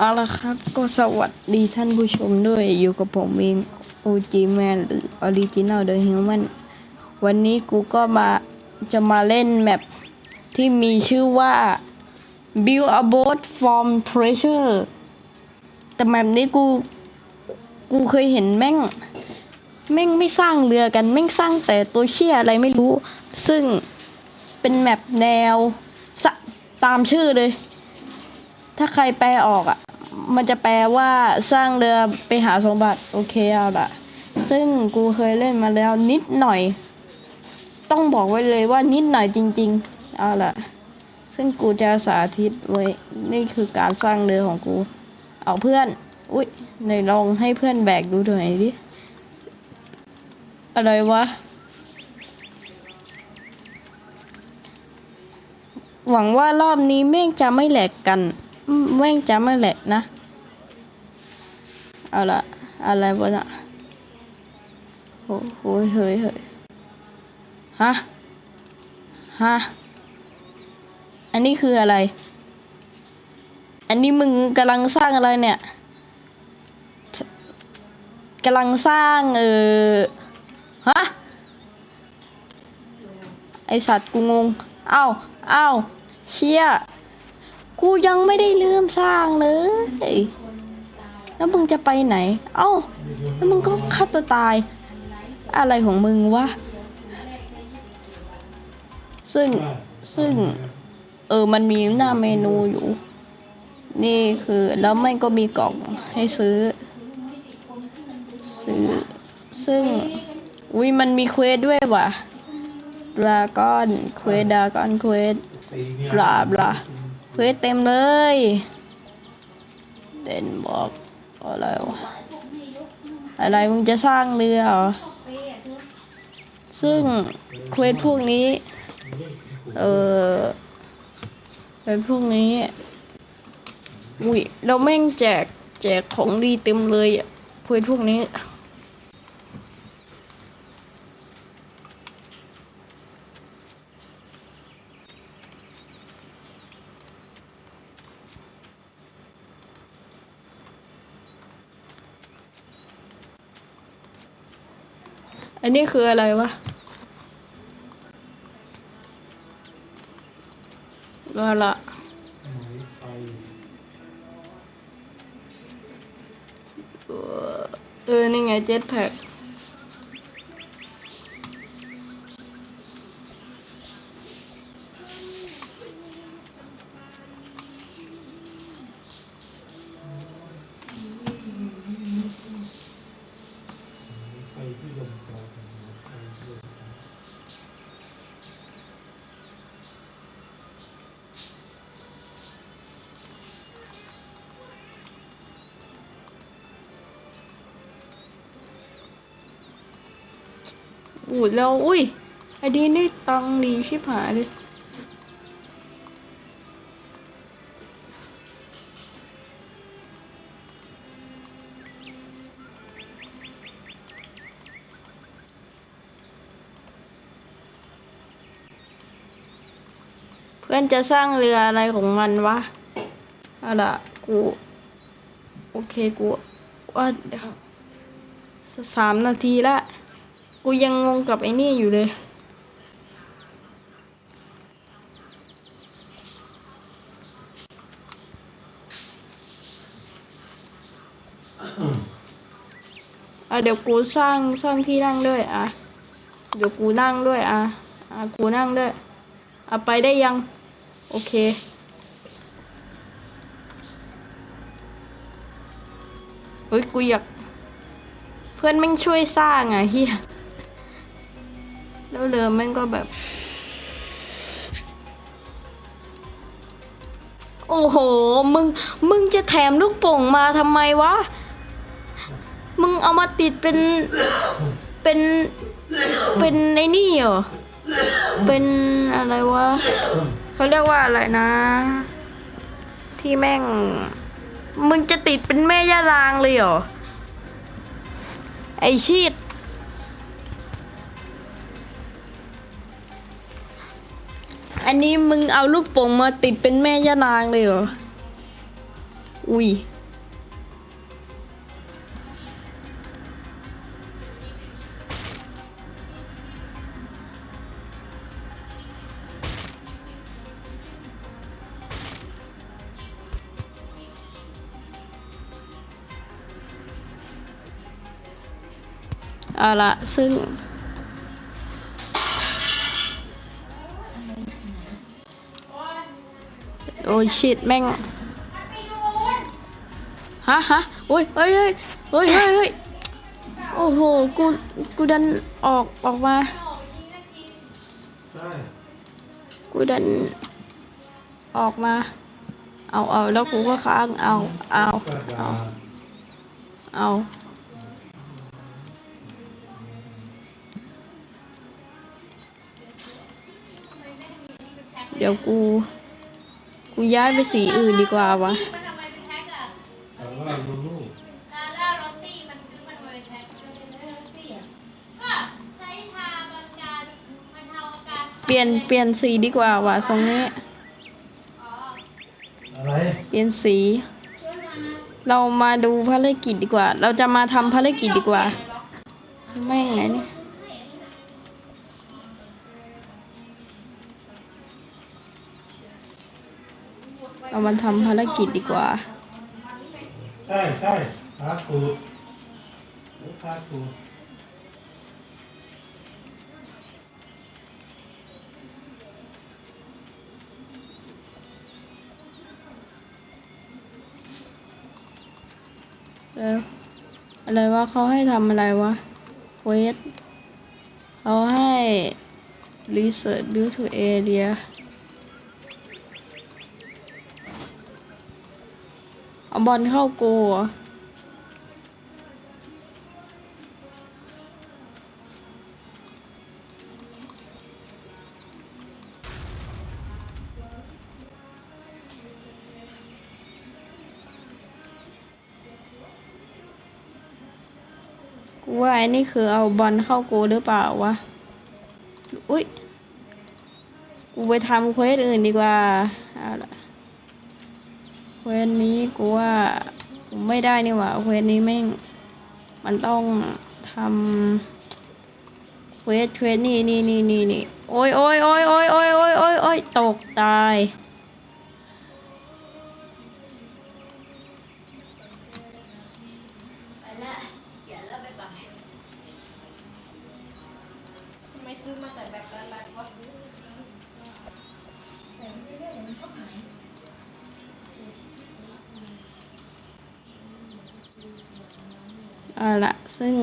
เอาละครับก็สวัสดีท่านผู้ชมด้วยอยู่กับผมเอง OG Man หรือ Original The Human วันนี้กูก็มาจะมาเล่นแมปที่มีชื่อว่า Build a boat from treasure แต่แมปนี้กู กูเคยเห็นแม่ง แม่งไม่สร้างเรือกัน แม่งสร้างแต่ตัวเชี่ยอะไรไม่รู้ ซึ่งเป็นแมปแนว ตามชื่อเลยถ้าใครแปลออกอะ มันจะแปลว่าสร้างเรือไปหาสมบัติโอเคเอาละซึ่งกูเคยเล่นมาแล้วนิดหน่อย ต้องบอกไว้เลยว่านิดหน่อยจริง ๆ เอาละซึ่งกูจะสาธิตไว้นี่คือการสร้างเรือของกู เอาเพื่อน อุ้ยไหนลองให้เพื่อนแบกดูหน่อยดิอะไรวะหวังว่ารอบนี้แม่งจะไม่แหลกกัน แม่งจะไม่แหลกนะ เอาละอะไรวะน่ะโอ้โหเฮ้ยเฮ้ยฮะ ฮะ อันนี้คืออะไร อันนี้มึงกำลังสร้างอะไรเนี่ยกำลังสร้างเออฮะ ไอสัตว์กูงง เอ้า เอ้า เชี่ย กูยังไม่ได้เริ่มสร้างเลย แล้วมึงจะไปไหน เอ้า แล้วมึงก็ฆ่าตัวตาย อะไรของมึงวะ ซึ่ง ซึ่ง เออ มันมีหน้าเมนูอยู่ นี่คือ แล้วไม่ก็มีกล่องให้ซื้อ ซื้อ ซึ่ง อุ้ยมันมีเควสด้วยว่ะดราก้อนเควสดราก้อนเควสบลาบลาเควสเต็มเลยเด่นบอก อะไรวะอะไรมึงจะสร้างเรือเหรอ ซึ่งเควสพวกนี้ เออเป็นพวกนี้ อุ้ย เราแม่งแจกแจกของดีเต็มเลยอะเควสพวกนี้ อันนี้คืออะไรวะก็ละเออ นี่ไงเจ็ตแพ็ก อู้แล้ว อุ้ยไอดีนี่ตังดีชิบหายเลยเพื่อนจะสร้างเรืออะไรของมันวะเอาล่ะกู โอเคกูว่าสามนาทีละ กูยังงงกับไอ้นี่อยู่เลย อะเดี๋ยวกูสร้างสร้างที่นั่งด้วยอะ เดี๋ยวกูนั่งด้วยอะ อะกูนั่งด้วย อะไปได้ยัง โอเคเฮ้ยกูอยากเพื่อนแม่งช่วยสร้างอะเฮีย แล้วเรือม่งก็แบบ โอ้โห มึง มึงจะแถมลูกโป่งมาทำไมวะ มึงเอามาติดเป็น เป็น เป็นไอ้นี่เหรอ เป็นอะไรวะ เขาเรียกว่าอะไรนะ ที่แม่ง มึงจะติดเป็นแม่ย่ารางเลยเหรอ ไอชีด นี้มึงเอาลูกโป่งมาติดเป็นแม่ย่านางเลยเหรอ อุ้ย เอาละซึ่ง โอ้ยชิดแม่งฮะฮะโอ้ยเฮ้ยเฮ้ยเฮ้ยเฮ้ยโอ้โห กู กูดันออก ออกมา กูดันออกมา เอาเอาแล้วกูก็ค้าง เอาเอากระดาเอา เดี๋ยวกู กูย้ายไปสีอื่นดีกว่าวะเปลี่ยนเปลี่ยนสีดีกว่าวะตรงนี้ อะไรเปลี่ยนสี เรามาดูภารกิจดีกว่า เราจะมาทำภารกิจดีกว่า ไม่ไงเนี่ย เรามาทำภารกิจดีกว่า ใช่ใช่พากูดโอ้พากูดเอออะไรวะเขาให้ทำอะไรวะเควสเขาให้ research build to area เอา บอลเข้าโกเหรอกูว่าไอ้นี่คือเอาบอลเข้าโกหรือเปล่าวะ อุ้ย กูไปทำเควสอื่นดีกว่า สนี้กูว่ากูไม่ได้นี่หว่าเควสนี้แม่งมันต้องทำเควสเควสนี่นี่นี่นี่นี่โอ้ยโอ้ยโอ้ยโอ้ยโอ้ยโอ้ยโอ้ยโอ้ยตกตายไปละอย่าละไปไปไมซื้อมาแต่แบบรัดๆวะแต่เรื่อยๆมันก็หาย เอาละซึ่ง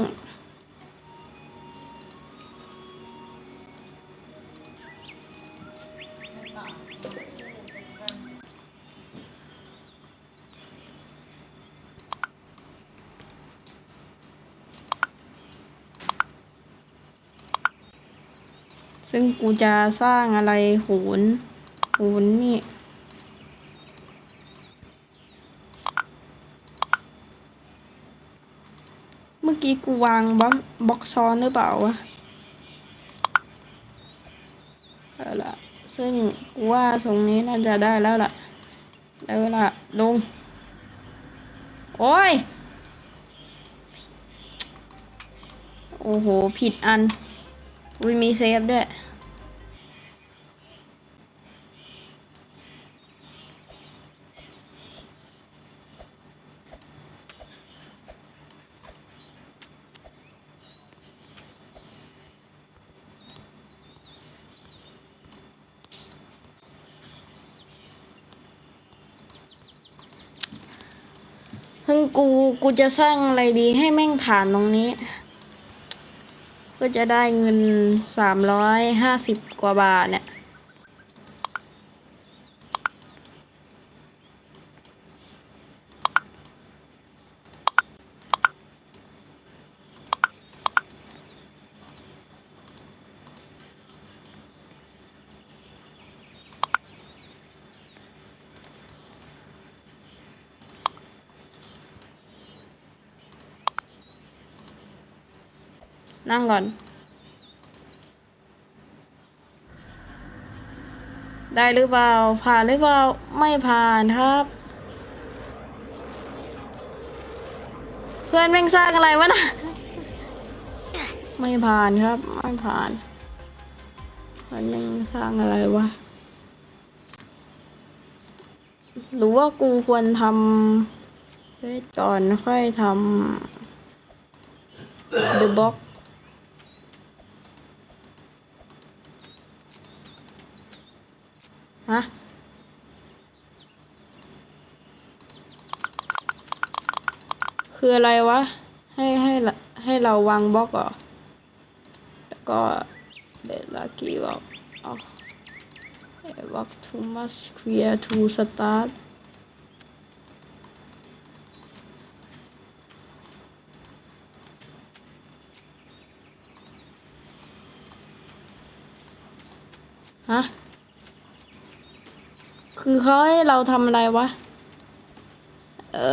ซึ่งกูจะสร้างอะไรโหนโหนนี่ เมื่อกี้กูวางบล็อกบล็อกซ้อนหรือเปล่าวะเอาละซึ่งกูว่าทรงนี้น่าจะได้แล้วล่ะได้เวลาลง โอ้ย โอ้โห ผิดอันอุ้ยมีเซฟด้วย พึ่งกูกูจะสร้างอะไรดีให้แม่งผ่านตรงนี้ ก็จะได้เงินสามร้อยห้าสิบกว่าบาทเนี่ย ก่อน ได้หรือเปล่า ผ่านหรือเปล่า ไม่ผ่านครับ เพื่อนแม่งสร้างอะไรวะนะไม่ผ่านครับ ไม่ผ่านเพื่อนแม่งสร้างอะไรวะหรือว่ากูควรทำเวทก่อนค่อยทำ The Box ฮะคืออะไรวะ ให้ให้ให้เราวางบล็อกเหรอ แล้วก็เดลักกี้บอกเอาบล็อก too much clear to start ฮะ คือเขาให้เราทำอะไรวะ เอ่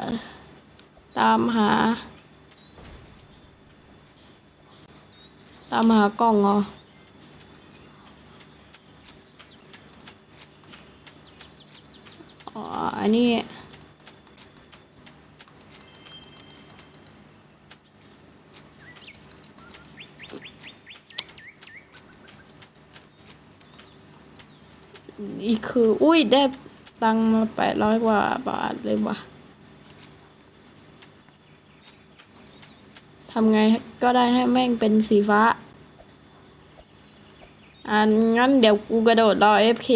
อ ตามหา ตามหากล่องเหรออ อันนี้ อีกคือ อุ้ยได้ตังมาแปดร้อยกว่าบาทเลยว่ะทำไงก็ได้ให้แม่งเป็นสีฟ้าอ่างั้นเดี๋ยวกูกระโดดรอ FK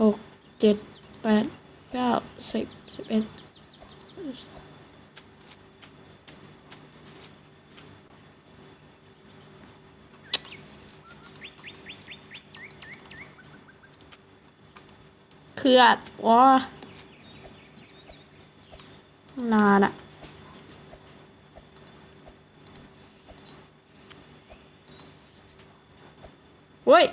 หกเจ็ดแปดเก้าสิบสิบเอ็ด คืออัดว้านานอะเว้ย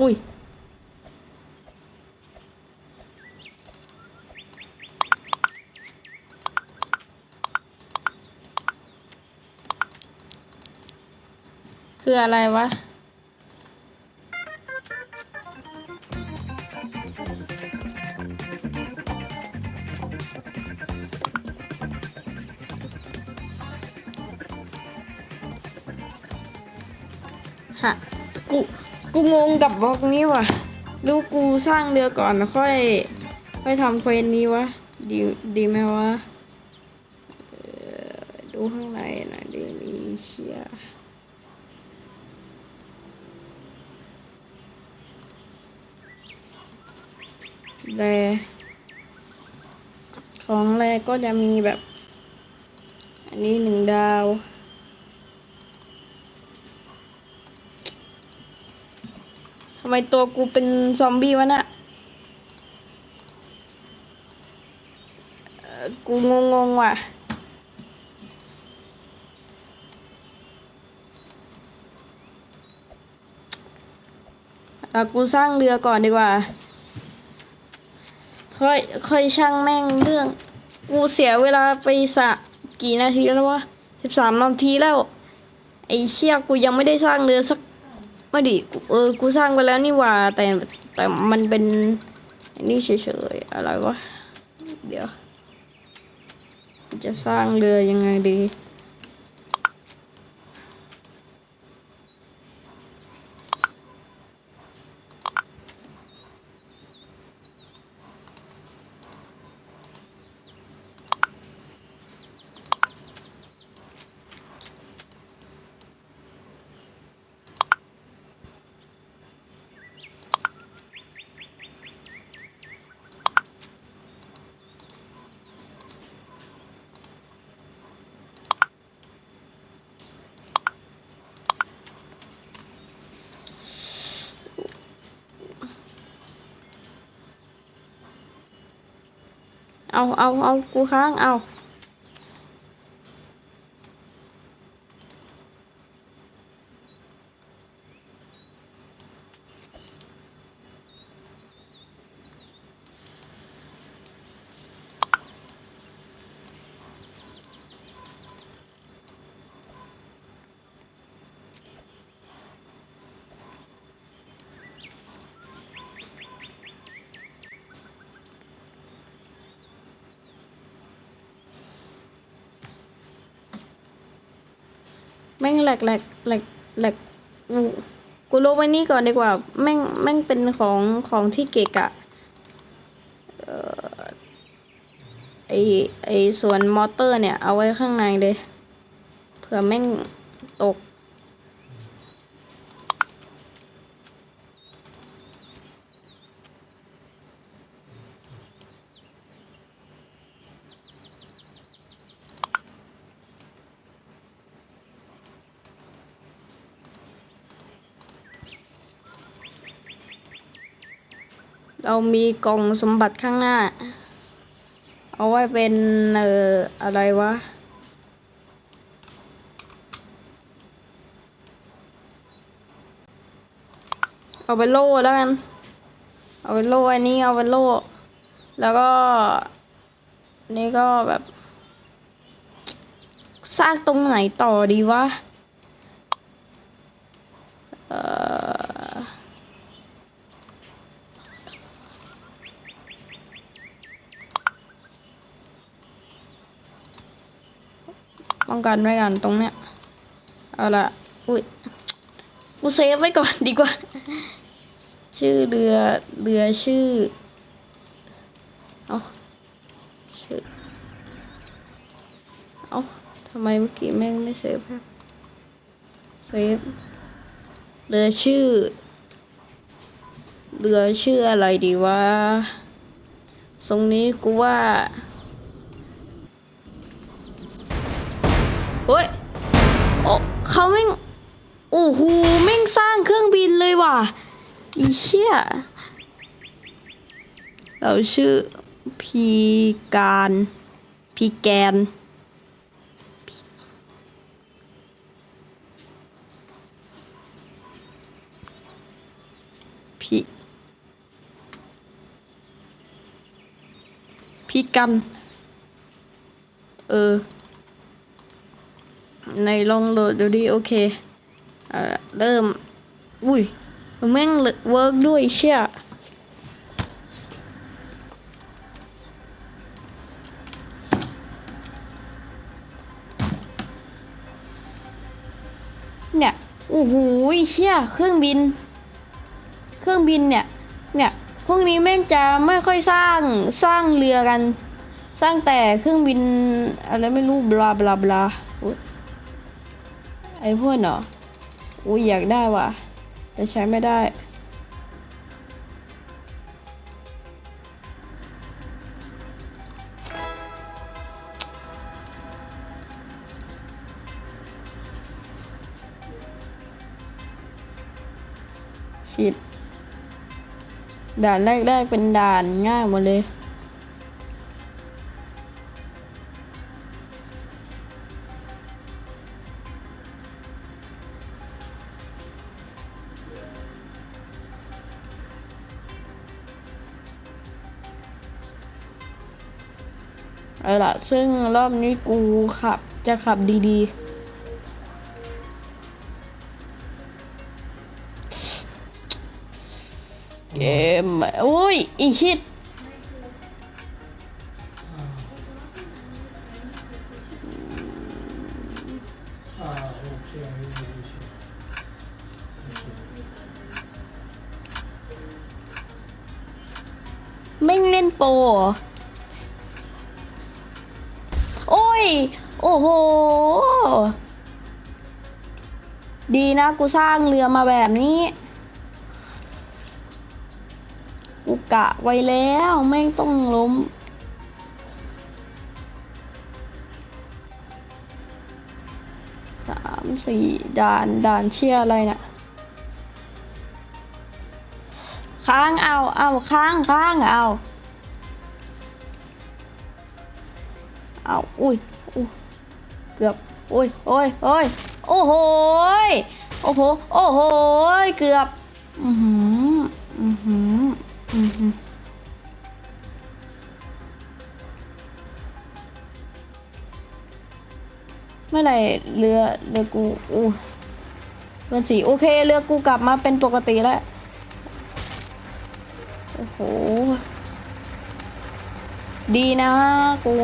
อุ้ย คืออะไรวะ ฮะ กู กูงงกับบล็อกนี้ว่ะลูกกูสร้างเรือก่อนค่อย ค่อยทำเควสนี้วะ ดี ดีไหมวะเอ่อดูข้างในหน่อยดีมีเชียแรของแร ก็จะมีแบบ อันนี้หนึ่งดาว ทำไมตัวกูเป็นซอมบี้วะน่ะเอ่อกูงงงว่ะ กูสร้างเรือก่อนดีกว่า ค่อยค่อยช่างแม่งเรื่อง กูเสียเวลาไปสะกี่นาทีแล้ววะสิบสามนาทีแล้ว ไอ้เชี่ยกูยังไม่ได้สร้างเรือสักไม่ดิเออกูสร้างไปแล้วนี่ว่าแต่แต่มันเป็นอันนี้เฉยๆอะไรวะเดี๋ยว จะสร้างเรือยังไงดี เอาเอาเอากูค้างเอา ม่งแหลกแหลกแหลกแหลกกูกูลบไว้นี่ก่อนดีกว่า แม่งแม่งเป็นของของที่เกะกะไอไอส่วนมอเตอร์เนี่ย เอาไว้ข้างในเลยเผื่อแม่งตก มีกล่องสมบัติข้างหน้า เอาไว้เป็นเอ่ออะไรวะ เอาไปโล่แล้วกัน เอาไปโล่อันนี้เอาไปโล่ แล้วก็ นี่ก็แบบ สร้างตรงไหนต่อดีวะ เอ่อ ป้ องกันไว้ก่อนตรงเนี้ยเอาละอุ้ยกูเซฟไว้ก่อนดีกว่า ชื่อเรือเรือชื่อเอาชื่อเอาทำไมเมื่อกี้แม่งไม่เซฟครับเซฟเรือชื่อเรือชื่ออะไรดีวะทรงนี้กูว่า เขาแม่งโอ้โหแม่งสร้างเครื่องบินเลยว่ะอีเชี่ยเราชื่อพีการพีแกนพีพีกัน เออ ในลองโหลดดูดิโอเคเริ่ม อุ้ยแม่งเวิร์กด้วยเชี่ยเนี่ยโอ้โหเชี่ยเครื่องบิน เครื่องบินเนี่ย เนี่ย พวกนี้แม่งจะไม่ค่อยสร้าง สร้างเรือกัน สร้างแต่เครื่องบินอะไรไม่รู้ บลาบลาบลา ไอ้พวกเนาะอุ้ยอยากได้ว่ะ แต่ใช้ไม่ได้ ชิด ด่านแรกๆเป็นด่านง่ายหมดเลย ซึ่งรอบนี้กูขับ จะขับดีๆ เกมโอ้ย อีชิดไม่เล่นโปร อ้โห ดีนะกูสร้างเรือมาแบบนี้ กูกะไว้แล้วแม่งต้องล้ม สามสี่ด่านด่านเชี่ยอะไรเนี่ยค้างเอาเอาค้างค้างเอา เอาอุ้ยอุ้ย เกือบ โอ้ยโอ้ยโอ้ยโอ้โหโอ้โห โอ้โห เกือบ อือหือ อือหือ อือหือเมื่อไหร่เรือเรือกูอู้เกินสีโอเค เรือกูกลับมาเป็นปกติแล้ว โอ้โห ดีนะกู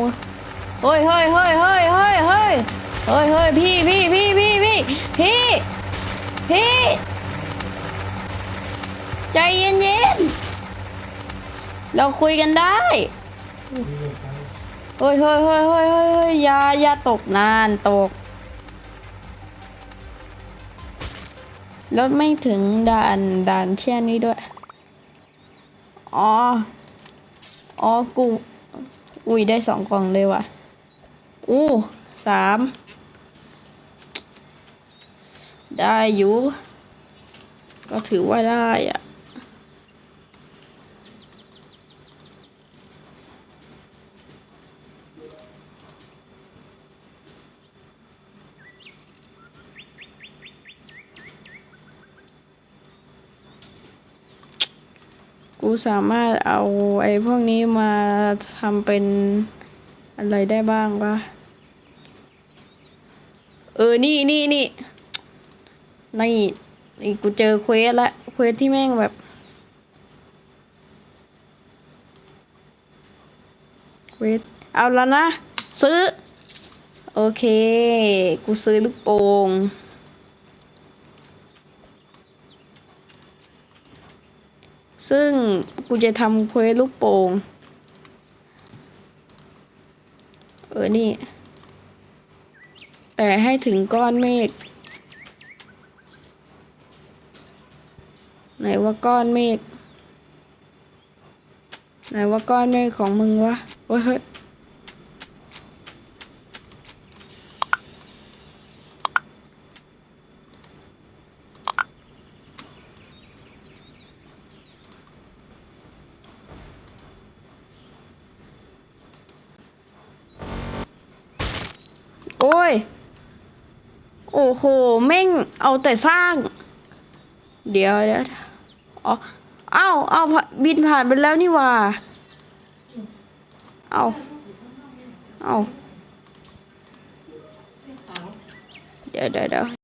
เฮ้ยเฮ้ยเฮ้ยเฮ้ยเฮ้ยเฮ้ยเฮ้ยเฮ้ยพี่พี่พี่พี่พี่พี่พี่ใจเย็นเย็นๆเราคุยกันได้เฮ้ยเฮ้ยเฮ้ยเฮ้ยเฮ้ยอย่าอย่าตกนานตกแล้วไม่ถึงด่านด่านเช่นนี้ด้วย อ๋อ อ๋อ กู อุ้ยได้สองกล่องเลยว่ะ อู้สามได้อยู่ ก็ถือว่าได้อะกูสามารถเอาไอ้พวกนี้มาทำเป็นอะไรได้บ้างวะ เออ นี่นี่นี่นี่นี่กูเจอเควสละ เควสที่แม่งแบบ เควส เอาแล้วนะ ซื้อ โอเค กูซื้อลูกโป่งซึ่งกูจะทำเควสลูกโป่งเออ นี่ แต่ให้ถึงก้อนเมฆไหนว่าก้อนเมฆไหนว่าก้อนเมฆของมึงวะโอ้ยเฮ้ย โอ้ย โอ้โห แม่ง เอาแต่สร้าง เดี๋ยวเดี๋ยวอ๋อเอ้าเอาผ่าบินผ่านไปแล้วนี่ว่า เอาเอาเดี๋ยวเดี๋ยวเดี๋ยว